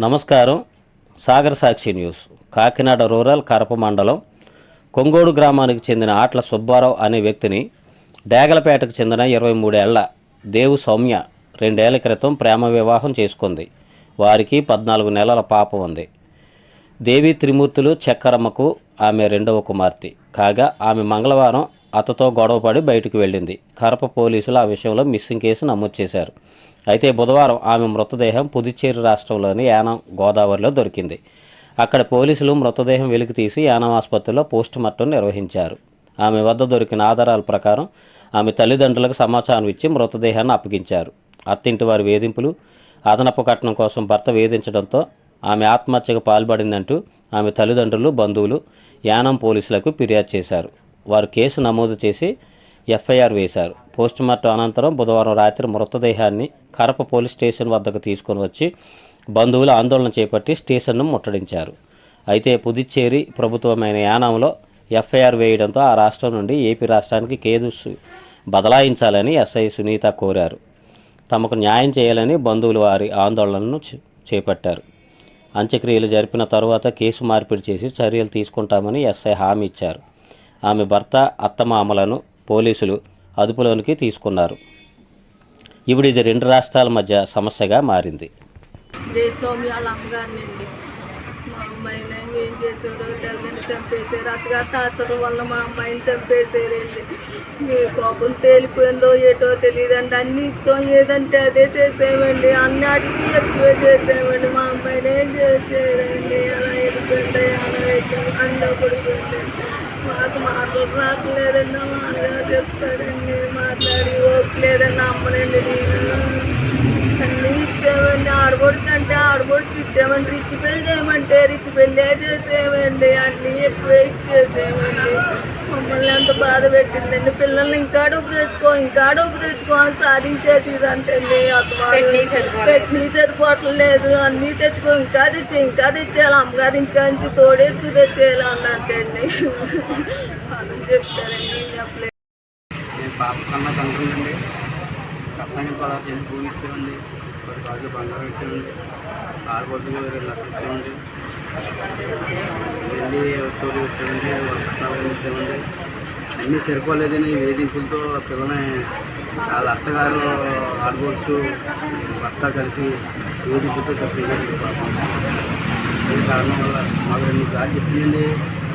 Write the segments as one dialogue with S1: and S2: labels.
S1: నమస్కారం. Sagar Sakshi news. Kakinada rural Karapa మండలం కొంగోడు గ్రామానికి చెందిన ఆట్ల సుబ్బారావు అనే వ్యక్తిని డేగలపేటకు చెందిన ఇరవై మూడేళ్ళ దేవు సౌమ్య రెండేళ్ళ క్రితం ప్రేమ వివాహం చేసుకుంది. వారికి పద్నాలుగు నెలల పాప ఉంది. దేవి త్రిమూర్తులు చక్కరమ్మకు ఆమె రెండవ కుమార్తె. కాగా ఆమె మంగళవారం అతతో గొడవపడి బయటకు వెళ్ళింది. కరప పోలీసులు ఆ విషయంలో మిస్సింగ్ కేసు నమోదు చేశారు. అయితే బుధవారం ఆమె మృతదేహం పుదుచ్చేరి రాష్ట్రంలోని యానం గోదావరిలో దొరికింది. అక్కడ పోలీసులు మృతదేహం వెలికి తీసి యానం ఆసుపత్రిలో పోస్టుమార్టం నిర్వహించారు. ఆమె వద్ద దొరికిన ఆధారాల ప్రకారం ఆమె తల్లిదండ్రులకు సమాచారం ఇచ్చి మృతదేహాన్ని అప్పగించారు. అత్తింటి వారి వేధింపులు అదనపు కట్నం కోసం భర్త వేధించడంతో ఆమె ఆత్మహత్యకు పాల్పడిందంటూ ఆమె తల్లిదండ్రులు బంధువులు యానం పోలీసులకు ఫిర్యాదు చేశారు. వారు కేసు నమోదు చేసి ఎఫ్ఐఆర్ వేశారు. పోస్టుమార్టం అనంతరం బుధవారం రాత్రి మృతదేహాన్ని కరప పోలీస్ స్టేషన్ వద్దకు తీసుకొని వచ్చి బంధువులు ఆందోళన చేపట్టి స్టేషన్ను ముట్టడించారు. అయితే పుదుచ్చేరి ప్రభుత్వమైన యానంలో ఎఫ్ఐఆర్ వేయడంతో ఆ రాష్ట్రం నుండి ఏపీ రాష్ట్రానికి కేదు బదలాయించాలని ఎస్ఐ సునీత కోరారు. తమకు న్యాయం చేయాలని బంధువులు వారి ఆందోళనను చేపట్టారు. అంత్యక్రియలు జరిపిన తరువాత కేసు మార్పిడి చేసి చర్యలు తీసుకుంటామని ఎస్ఐ హామీ ఇచ్చారు. ఆమె భర్త అత్తమామలను పోలీసులు అదుపులోనికి తీసుకున్నారు. ఇప్పుడు ఇది రెండు రాష్ట్రాల మధ్య సమస్యగా మారింది.
S2: జై సౌమ్య వాళ్ళ అమ్మగారినండి మా అమ్మాయిని ఏం చేశారో తెలియని చంపేశారు. అతగా టార్చర్ వల్ల మా అమ్మాయిని చంపేశారండి. మీ కోపం తేలిపోయిందో ఏటో తెలియదండి. అన్ని ఇచ్చాం ఏదంటే అదే చేసేవండి. అన్నిటికీ ఎక్కువే చేసేవండి. మా అమ్మాయిని ఏం చేసేదండి అలా వెళ్ళిపోయింది అలా అయిపోయింది అండో పడిపోయింది మాకు మాటలు రాకలేదండి ఆడబొడికి ఇచ్చామండి రిచ్ పెళ్ళి చేయమంటే రిచ్ పెళ్ళే చేసేవండి అన్నీ ఎక్కువ ఇచ్చి చేసేవండి మమ్మల్ని ఎంత బాధ పెట్టిందండి. పిల్లల్ని ఇంకా డబ్బు తెచ్చుకో ఇంకా డబ్బు తెచ్చుకో అని సాధించేది ఇదంటే పెట్టిన సరిపోవట్లేదు. అన్నీ తెచ్చుకో ఇంకా తెచ్చి ఇంకా తెచ్చేయాలి. అమ్మగారు ఇంకా నుంచి తోడేసుకు తెచ్చేయాలి అన్నట్టండి అని చెప్తారండి చెప్పలేదు
S3: నేను పలా చేసి భూమి ఇచ్చామండి పది కాళ్ళు బంగారం ఇచ్చామండి ఆరు బొద్దులు రెండు లక్షలు ఇచ్చామండి వెళ్ళి తోడు ఇచ్చామండి వాళ్ళ కట్నాలు అన్నీ సరిపోలేదని వేధింపులతో పిల్లని వాళ్ళ అత్తగారు ఆడుకోవచ్చు భర్త కలిసి వేధింపులతో చంపేశారు ఈ కారణం వల్ల మాకు రెండు సార్లు చెప్పిందండి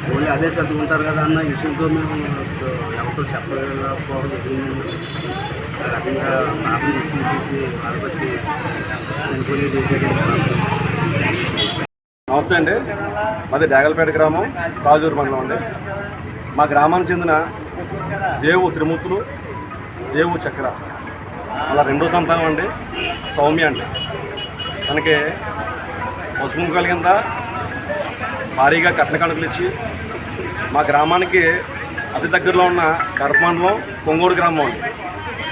S3: ఓన్లీ అదే చదువుకుంటారు కదా అన్న విషయంతో మేము ఎవరితో చెప్పలేకపోవడం జరిగిందండి. రకంగా పాపని తీసేసి వాళ్ళకి చనిపోయి
S4: నమస్తే అండి. మాది డాగలపేట గ్రామం రాజూరు మండలం అండి. మా గ్రామానికి చెందిన దేవు త్రిమూర్తులు దేవు చక్ర. అలా రెండో సంతానం అండి. సౌమ్య అండి. తనకి పసుపు కలిగింత భారీగా కట్న కణుకలు ఇచ్చి మా గ్రామానికి అతి దగ్గరలో ఉన్న కడప మండలం కొంగోడు గ్రామం అండి.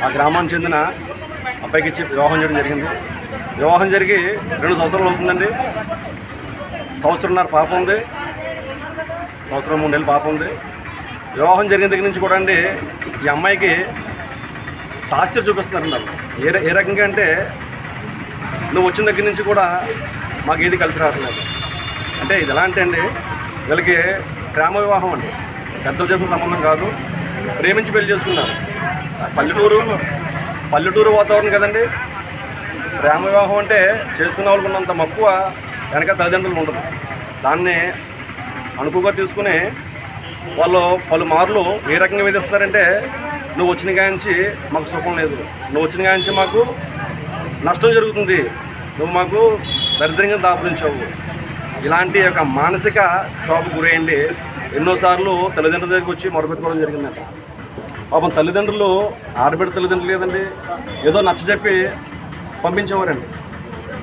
S4: ఆ గ్రామానికి చెందిన అబ్బాయికి ఇచ్చి వివాహం చేయడం జరిగింది. వివాహం జరిగి రెండు సంవత్సరాలు అవుతుందండి. సంవత్సరంన్నర పాప ఉంది. సంవత్సరం మూడు నెలలు పాప ఉంది. వివాహం జరిగిన దగ్గర నుంచి కూడా అండి ఈ అమ్మాయికి టార్చర్ చూపిస్తున్నారు నాకు ఏ ఏ రకంగా అంటే నువ్వు వచ్చిన దగ్గర నుంచి కూడా మాకు ఏది కలిసి రావట్లేదు. అంటే ఇది ఎలా అంటే అండి వీళ్ళకి ప్రేమ వివాహం అండి. పెద్దలు చేసిన సంబంధం కాదు. ప్రేమించి పెళ్ళి చేసుకున్నారు. పల్లెటూరు పల్లెటూరు వాతావరణం కదండి. ప్రేమ వివాహం అంటే చేసుకున్న వాళ్ళకు ఉన్నంత మక్కువ వెనక తల్లిదండ్రులు ఉండదు. దాన్ని అనుకుగా తీసుకుని వాళ్ళు పలుమార్లు ఏ రకంగా విధిస్తారంటే నువ్వు వచ్చిన గాయించి మాకు సుఖం లేదు. నువ్వు వచ్చిన గాయించి మాకు నష్టం జరుగుతుంది. నువ్వు మాకు దరిద్రంగా దాపురించావు. ఇలాంటి యొక్క మానసిక క్షోభ గురయ్యండి. ఎన్నోసార్లు తల్లిదండ్రుల దగ్గరికి వచ్చి మొరపెట్టుకోవడం జరిగిందండి. పాపం తల్లిదండ్రులు ఆడబిడ్డ తల్లిదండ్రులు లేదండి. ఏదో నచ్చ చెప్పి పంపించేవారండి.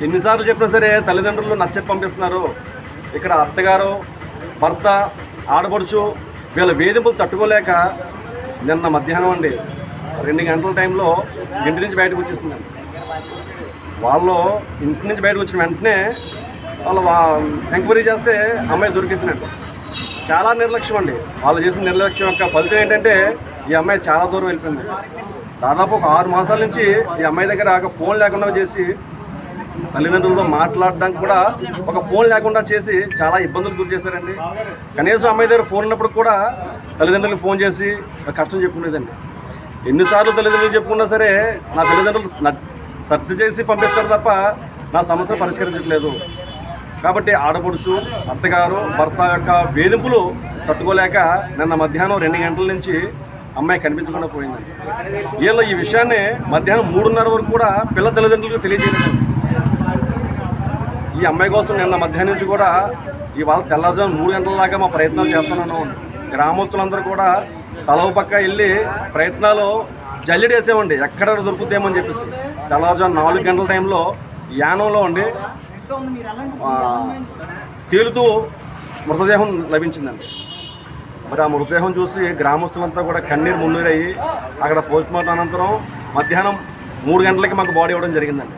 S4: ఎన్నిసార్లు చెప్పినా సరే తల్లిదండ్రులు నచ్చ పంపిస్తున్నారు. ఇక్కడ అత్తగారు భర్త ఆడపడుచు వీళ్ళ వేధింపులు తట్టుకోలేక నిన్న మధ్యాహ్నం అండి రెండు గంటల టైంలో ఇంటి నుంచి బయటకు వచ్చేసిందండి వాళ్ళు ఇంటి నుంచి బయటకు వచ్చిన వెంటనే వాళ్ళు ఎంక్వైరీ చేస్తే అమ్మాయి దొరికేసినట్టు. చాలా నిర్లక్ష్యం అండి. వాళ్ళు చేసిన నిర్లక్ష్యం యొక్క ఫలితం ఏంటంటే ఈ అమ్మాయి చాలా దూరం వెళ్ళిపోయింది. దాదాపు ఒక ఆరు మాసాల నుంచి ఈ అమ్మాయి దగ్గర ఒక ఫోన్ లేకుండా చేసి తల్లిదండ్రులతో మాట్లాడడానికి కూడా ఒక ఫోన్ లేకుండా చేసి చాలా ఇబ్బందులు గురి చేశారండి. కనీసం అమ్మాయి దగ్గర ఫోన్ ఉన్నప్పుడు కూడా తల్లిదండ్రులకు ఫోన్ చేసి కష్టం చెప్పుకునేదండి. ఎన్నిసార్లు తల్లిదండ్రులు చెప్పుకున్నా సరే నా తల్లిదండ్రులు సర్ది చేసి పంపిస్తారు తప్ప నా సమస్య పరిష్కరించట్లేదు. కాబట్టి ఆడపడుచు అత్తగారు భర్త యొక్క వేధింపులు తట్టుకోలేక నిన్న మధ్యాహ్నం రెండు గంటల నుంచి అమ్మాయి కనిపించకుండా పోయింది. వీళ్ళు ఈ విషయాన్ని మధ్యాహ్నం మూడున్నర వరకు కూడా పిల్ల తల్లిదండ్రులకు తెలియజేయలేదు. ఈ అమ్మాయి కోసం నిన్న మధ్యాహ్నం నుంచి కూడా ఇవాళ తెల్లవారుజాము మూడు గంటల దాకా మా ప్రయత్నాలు చేస్తున్నాను గ్రామస్తులందరూ కూడా తలవ పక్క వెళ్ళి ప్రయత్నాలు జల్లెడ వేసామండి ఎక్కడ దొరుకుతామని చెప్పేసి. తెల్లవారుజాము నాలుగు గంటల టైంలో యానంలో ఉండి తేలుతూ మృతదేహం లభించిందండి. మరి ఆ మృతదేహం చూసి గ్రామస్తులంతా కూడా కన్నీరు మున్నీరయ్యి అక్కడ పోస్ట్ మార్టం అనంతరం మధ్యాహ్నం మూడు గంటలకి మాకు బాడీ ఇవ్వడం జరిగిందండి.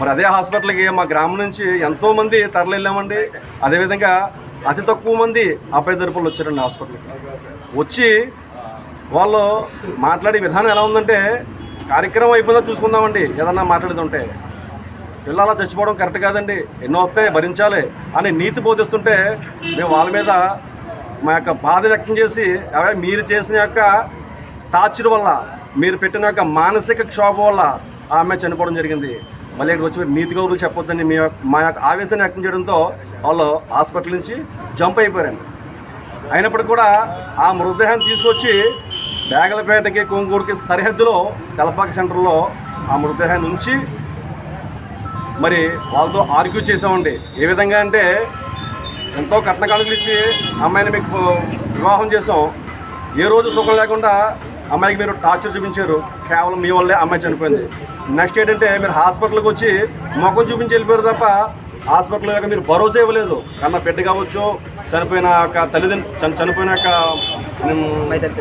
S4: మరి అదే హాస్పిటల్కి మా గ్రామం నుంచి ఎంతోమంది తరలిళ్ళామండి. తరలి వెళ్ళామండి అదేవిధంగా అతి తక్కువ మంది అబ్బాయి తరపులు వచ్చారండి హాస్పిటల్కి. వచ్చి వాళ్ళు మాట్లాడే విధానం ఎలా ఉందంటే కార్యక్రమం అయిపోయిందో చూసుకుందామండి ఏదన్నా మాట్లాడేది ఉంటే పిల్లలు అలా చచ్చిపోవడం కరెక్ట్ కాదండి ఎన్నో వస్తాయి భరించాలి అని నీతి బోధిస్తుంటే మేము వాళ్ళ మీద మా యొక్క బాధ వ్యక్తం చేసి అవే మీరు చేసిన యొక్క టార్చర్ వల్ల మీరు పెట్టిన యొక్క మానసిక క్షోభ వల్ల ఆమె చనిపోవడం జరిగింది. మళ్ళీ ఇక్కడికి వచ్చి నీతి గౌరవులు చెప్పొద్దని మీ మా యొక్క ఆవేశాన్ని వ్యక్తం చేయడంతో వాళ్ళు హాస్పిటల్ నుంచి జంప్ అయిపోయారండి. అయినప్పటికీ కూడా ఆ మృతదేహాన్ని తీసుకొచ్చి బేగలపేటకి కొంగూరుకి సరిహద్దులో సెల్పాక్ సెంటర్లో ఆ మృతదేహాన్ని ఉంచి మరి వాళ్ళతో ఆర్గ్యూ చేసామండి ఏ విధంగా అంటే ఎంతో కట్న కానుకలు ఇచ్చి అమ్మాయిని మీకు వివాహం చేసాం ఏ రోజు సుఖం లేకుండా అమ్మాయికి మీరు టార్చర్ చూపించారు. కేవలం మీ వల్లే అమ్మాయి చనిపోయింది. నెక్స్ట్ ఏంటంటే మీరు హాస్పిటల్కి వచ్చి ముఖం చూపించి వెళ్ళిపోయారు తప్ప హాస్పిటల్ యొక్క మీరు భరోసా ఇవ్వలేదు. కన్నా బిడ్డ కావచ్చు చనిపోయిన యొక్క తల్లిదండ్రులు చని- చనిపోయిన యొక్క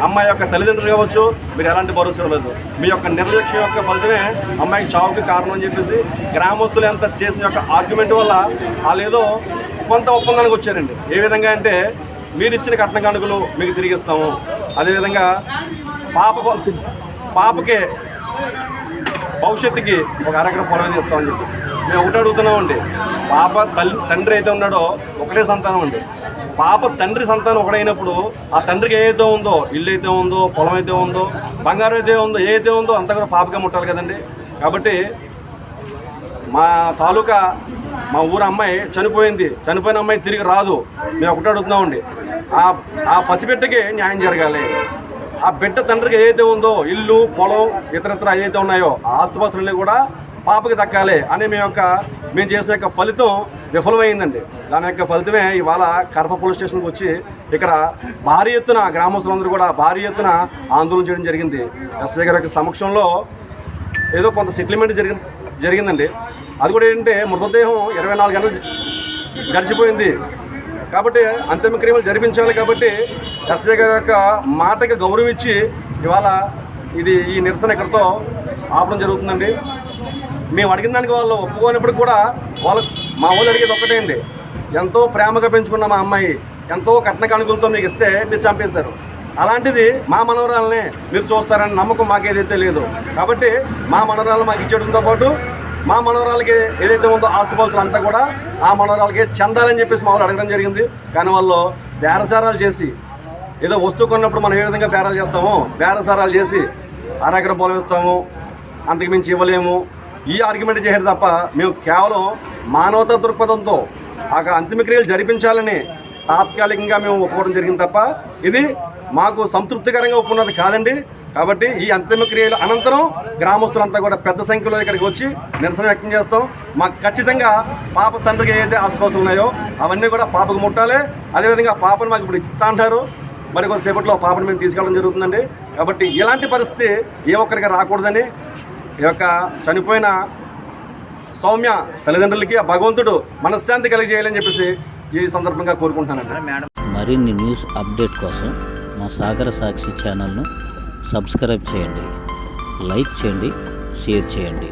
S4: అమ్మాయి యొక్క తల్లిదండ్రులు కావచ్చు మీరు ఎలాంటి భరోసా లేదు మీ యొక్క నిర్లక్ష్యం యొక్క ఫలితమే అమ్మాయికి చావుకి కారణం అని చెప్పేసి గ్రామస్తులు ఎంత చేసిన యొక్క ఆర్గ్యుమెంట్ వల్ల వాళ్ళు ఏదో కొంత ఒప్పందానికి వచ్చారండి. ఏ విధంగా అంటే మీరు ఇచ్చిన కట్న కానుకలు మీకు తిరిగిస్తాము అదేవిధంగా పాప పాపకే భవిష్యత్తుకి ఒక అరగర పొలం చేస్తామని చెప్పేసి మేము ఒకటి అడుగుతున్నామండి. పాప తల్లి తండ్రి అయితే ఉన్నాడో ఒకటే సంతానం అండి. పాప తండ్రి సంతానం ఒకడైనప్పుడు ఆ తండ్రికి ఏదైతే ఉందో ఇల్లు అయితే ఉందో పొలం అయితే ఉందో బంగారం అయితే ఉందో ఏదైతే ఉందో అంతా కూడా పాపగా ముట్టాలి కదండి. కాబట్టి మా తాలూకా మా ఊరు అమ్మాయి చనిపోయింది. చనిపోయిన అమ్మాయి తిరిగి రాదు. మేము ఒకటే అడుగుతున్నామండి ఆ ఆ పసిబిడ్డకి న్యాయం జరగాలి. ఆ బిడ్డ తండ్రికి ఏదైతే ఉందో ఇల్లు పొలం ఇతరత్ర ఏదైతే ఉన్నాయో ఆ ఆస్తుపాస్తులన్నీ కూడా పాపకి దక్కాలి అని మేము యొక్క మేము చేసిన యొక్క ఫలితం విఫలమైందండి. దాని యొక్క ఫలితమే ఇవాళ కడప పోలీస్ స్టేషన్కి వచ్చి ఇక్కడ భారీ ఎత్తున గ్రామస్తులందరూ కూడా భారీ ఎత్తున ఆందోళన చేయడం జరిగింది. ఎస్ఐ గారి యొక్క సమక్షంలో ఏదో కొంత సెటిల్మెంట్ జరిగి జరిగిందండి. అది కూడా ఏంటంటే మృతదేహం ఇరవై నాలుగు గంటలు గడిచిపోయింది. కాబట్టి అంతిమక్రియలు జరిపించాలి కాబట్టి ఎస్ఐ గారి యొక్క మాటకి గౌరవం ఇచ్చి ఇవాళ ఇది ఈ నిరసన ఇక్కడితో ఆపడం జరుగుతుందండి. మేము అడిగిన దానికి వాళ్ళు ఒప్పుకోనప్పుడు కూడా వాళ్ళ మా ఊళ్ళు అడిగేది ఒక్కటే అండి. ఎంతో ప్రేమగా పెంచుకున్న మా అమ్మాయి ఎంతో కట్న కానుకలతో మీకు ఇస్తే మీరు చంపేశారు. అలాంటిది మా మనవరాలనే మీరు చూస్తారని నమ్మకం మాకేదైతే లేదు. కాబట్టి మా మనవరాలు మాకు ఇచ్చేయడంతో పాటు మా మనవరాలకి ఏదైతే ఉందో ఆస్తుపాస్తులు అంతా కూడా ఆ మనవరాలకి చెందాలని చెప్పేసి మా వాళ్ళు అడగడం జరిగింది. కానీ వాళ్ళు బేరసారాలు చేసి ఏదో వస్తువు కొన్నప్పుడు మనం ఏ విధంగా బేరాలు చేస్తామో బేరసారాలు చేసి అరెకర పొలం ఇస్తాము అంతకు మించి ఇవ్వలేము ఈ ఆర్గ్యుమెంట్ చేశారు తప్ప మేము కేవలం మానవతా దృక్పథంతో ఆ అంతిమక్రియలు జరిపించాలని తాత్కాలికంగా మేము ఒప్పుకోవడం జరిగింది తప్ప ఇది మాకు సంతృప్తికరంగా ఒప్పుకున్నది కాదండి. కాబట్టి ఈ అంతిమక్రియల అనంతరం గ్రామస్తులంతా కూడా పెద్ద సంఖ్యలో ఇక్కడికి వచ్చి నిరసన వ్యక్తం చేస్తాం. మాకు ఖచ్చితంగా పాప తండ్రికి ఏదైతే ఆస్తుపాస్తులు ఉన్నాయో అవన్నీ కూడా పాపకు ముట్టాలి. అదేవిధంగా పాపను మాకు ఇప్పుడు ఇస్తా అంటారు. మరి కొద్దిసేపట్లో పాపను మేము తీసుకెళ్ళడం జరుగుతుందండి. కాబట్టి ఇలాంటి పరిస్థితి ఏ ఒక్కరికి రాకూడదని ఈ యొక్క చనిపోయిన సౌమ్య తల్లిదండ్రులకి ఆ భగవంతుడు మనశ్శాంతి కలిగజేయాలని చెప్పేసి ఈ సందర్భంగా కోరుకుంటున్నానండి.
S1: మరిన్ని న్యూస్ అప్డేట్ కోసం మా సాగర సాక్షి ఛానల్ను సబ్స్క్రైబ్ చేయండి. లైక్ చేయండి షేర్ చేయండి.